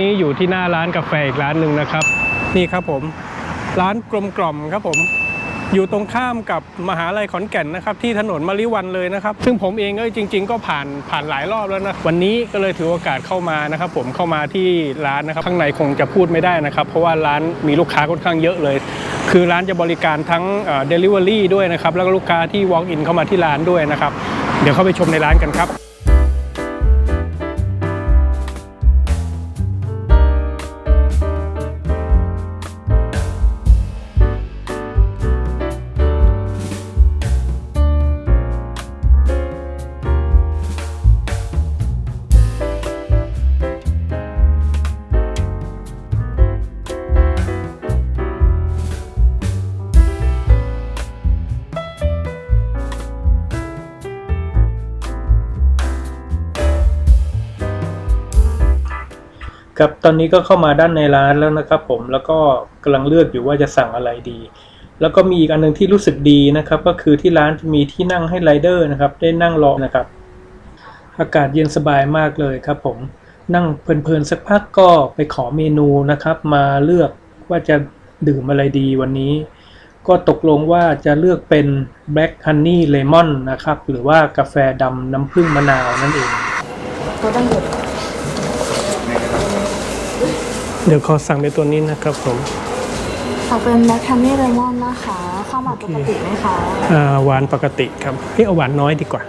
นี้อยู่ที่หน้าร้านกาแฟอีกร้านหนึ่งนะครับ นี่ครับผม ร้านกลมกล่อมครับผม อยู่ตรงข้ามกับมหาลัยขอนแก่นนะครับ ที่ถนนมะลิวันเลยนะครับ ซึ่งผมเองก็จริง ๆ ก็ผ่านผ่านหลายรอบแล้วนะวันนี้ก็เลยถือโอกาสเข้ามานะครับ ผมเข้ามาที่ร้านนะครับ ข้างในคงจะพูดไม่ได้นะครับ เพราะว่าร้านมีลูกค้าค่อนข้างเยอะเลย คือร้านจะบริการทั้งเดลิเวอรี่ด้วยนะครับแล้วก็ลูกค้าที่ walk in เข้ามาที่ร้านด้วยนะครับ เดี๋ยวเข้าไปชมในร้านกันครับ ครับตอนนี้ก็เข้ามาด้านในร้านแล้วนะครับผมแล้วก็กำลังเลือกอยู่ว่าจะสั่งอะไรดี แล้วก็มีอีกอันหนึงที่รู้สึกดีนะครับ ก็คือที่ร้านจะมีที่นั่งให้ไรเดอร์นะครับ ได้นั่งรอนะครับ อากาศเย็นสบายมากเลยครับผมนั่งเพลินๆสักพักก็ไปขอเมนูนะครับ มาเลือกว่าจะดื่มอะไรดีวันนี้ ก็ตกลงว่าจะเลือกเป็น Black Honey Lemon นะครับ หรือว่ากาแฟดำน้ำผึ้งมะนาวนั่นเองก็ต้องหยุด เดี๋ยวขอสั่งเป็นตัวนี้นะครับผมขอเป็นแบล็คแคนนี่เลมอนนะคะข้าวหมากปกติไหมคะอ่าหวานปกติครับพี่เอาหวานน้อยดีกว่า